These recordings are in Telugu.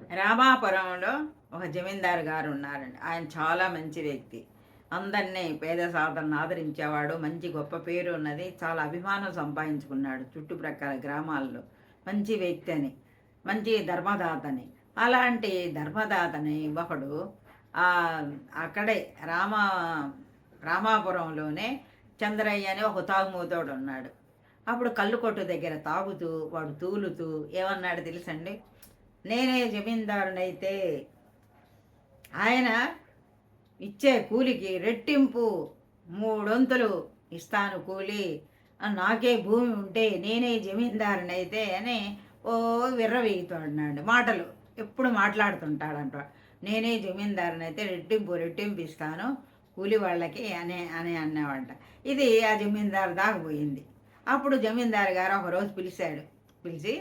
రామాపురంలో ఒక జమీందారు గారు ఉన్నారండి. ఆయన చాలా మంచి వ్యక్తి. అందరినీ పేద సాధనను ఆదరించేవాడు మంచి గొప్ప పేరు ఉన్నది చాలా అభిమానం సంపాదించుకున్నాడు చుట్టుప్రక్కల గ్రామాల్లో. మంచి వ్యక్తి అని మంచి ధర్మదాతని అలాంటి ధర్మదాతని ఒకడు అక్కడే రామ రామాపురంలోనే చంద్రయ్య అని ఒక తాగుమూతోడు ఉన్నాడు. అప్పుడు కళ్ళు కొట్టు దగ్గర తాగుతూ వాడు తూలుతూ ఏమన్నాడు తెలుసండి? నేనే జమీందారునైతే. ఆయన ఇచ్చే కూలికి రెట్టింపు మూడొంతులు ఇస్తాను కూలి. నాకే భూమి ఉంటే నేనే జమీందారునైతే అని ఓ విర్రవీగుతున్నాడు మాటలు ఎప్పుడు మాట్లాడుతుంటాడంట. నేనే జమీందారునైతే రెట్టింపు రెట్టింపు ఇస్తాను కూలి వాళ్ళకి అనే అని అన్నావంట. ఇది ఆ జమీందారు దాకా పోయింది. అప్పుడు జమీందారు గారు ఒకరోజు పిలిచాడు. పిలిచి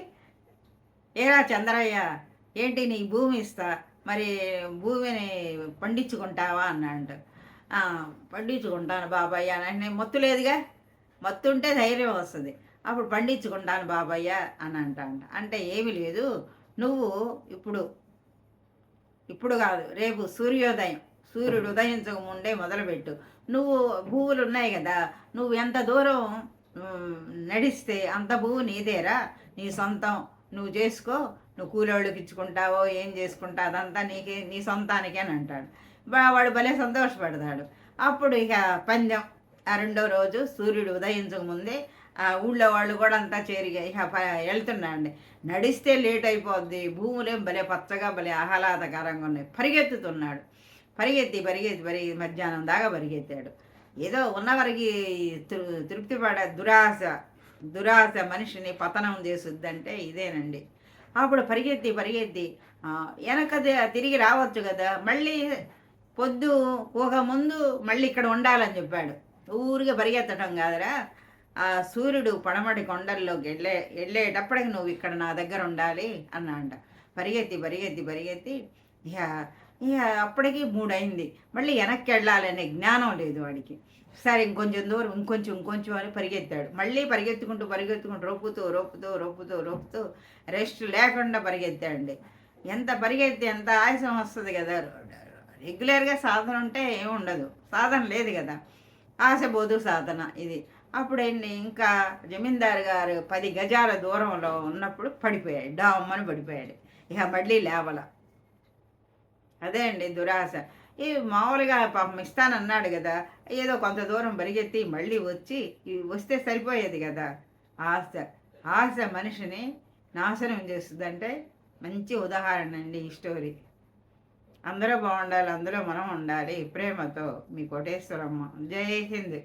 ఏరా చంద్రయ్య ఏంటి నీ భూమి ఇస్తా మరి భూమిని పండించుకుంటావా అన్నాడు. పండించుకుంటాను బాబాయ్య అని. నేను మత్తు లేదుగా? మత్తు ఉంటే ధైర్యం వస్తుంది. అప్పుడు పండించుకుంటాను బాబాయ్య అని అంటాడు. అంటే ఏమీ లేదు. నువ్వు ఇప్పుడు ఇప్పుడు కాదు రేపు సూర్యోదయం. సూర్యుడు ఉదయించక ముందే మొదలుపెట్టు. నువ్వు భూములు ఉన్నాయి కదా నువ్వు ఎంత దూరం నడిస్తే అంత భూమి నీదేరా నీ సొంతం. నువ్వు చేసుకో నువ్వు కూలోళ్ళకి ఇచ్చుకుంటావో ఏం చేసుకుంటా అదంతా నీకే నీ సొంతానికే అని అంటాడు. వాడు భలే సంతోషపడతాడు. అప్పుడు ఇక పందెం ఆ రెండో రోజు సూర్యుడు ఉదయించక ముందే ఆ ఊళ్ళో వాళ్ళు కూడా అంతా చేరిగా ఇక ప- వెళ్తున్నాండి నడిస్తే లేట్ అయిపోద్ది భూములేం భలే పచ్చగా భలే ఆహ్లాదకరంగా ఉన్నాయి. పరిగెత్తుతున్నాడు. పరిగెత్తి పరిగెత్తి పరిగెత్తి మధ్యాహ్నం దాకా పరిగెత్తాడు. ఏదో ఉన్నవరికి తృ- తృప్తి పడే దురాశ. దురాశ మనిషిని పతనం చేసుద్దంటే ఇదేనండి. అప్పుడు పరిగెత్తి పరిగెత్తి వెనక తిరిగి రావచ్చు కదా మళ్ళీ పొద్దు ఒక ముందు మళ్ళీ ఇక్కడ ఉండాలని చెప్పాడు. ఊరిగా పరిగెత్తడం కాదురా. ఆ సూర్యుడు పడమటి కొండల్లోకి వెళ్ళే వెళ్ళేటప్పటికి నువ్వు ఇక్కడ నా దగ్గర ఉండాలి అన్నాడంట. పరిగెత్తి పరిగెత్తి పరిగెత్తి ఇక అప్పటికి మూడైంది. మళ్ళీ వెనక్కి వెళ్ళాలనే జ్ఞానం లేదు వాడికి. సరే ఇంకొంచెం దూరం ఇంకొంచెం ఇంకొంచెం అని పరిగెత్తాడు. మళ్ళీ పరిగెత్తుకుంటూ పరిగెత్తుకుంటూ రొప్పుతూ రొప్పుతూ రొప్పుతూ రొప్పుతూ రెస్ట్ లేకుండా పరిగెత్తాడండి. ఎంత పరిగెత్తి ఎంత ఆయాసం వస్తుంది కదా. రెగ్యులర్గా సాధన ఉంటే ఏమి ఉండదు. సాధన లేదు కదా. ఆశ బోధు సాధన ఇది. అప్పుడండి ఇంకా జమీందారు గారు పది గజాల దూరంలో ఉన్నప్పుడు పడిపోయాడు. డామ్మని పడిపోయాడు. ఇక మళ్ళీ లేవల. అదే అండి దురాశ. ఈ మామూలుగా పాపం ఇస్తానన్నాడు కదా ఏదో కొంత దూరం పరిగెత్తి మళ్ళీ వచ్చి వస్తే సరిపోయేది కదా. ఆశ ఆశ మనిషిని నాశనం చేస్తుందంటే మంచి ఉదాహరణ అండి ఈ స్టోరీ. అందరూ బాగుండాలి అందులో మనం ఉండాలి ప్రేమతో. మీ కోటేశ్వరమ్మ. జై హింద్.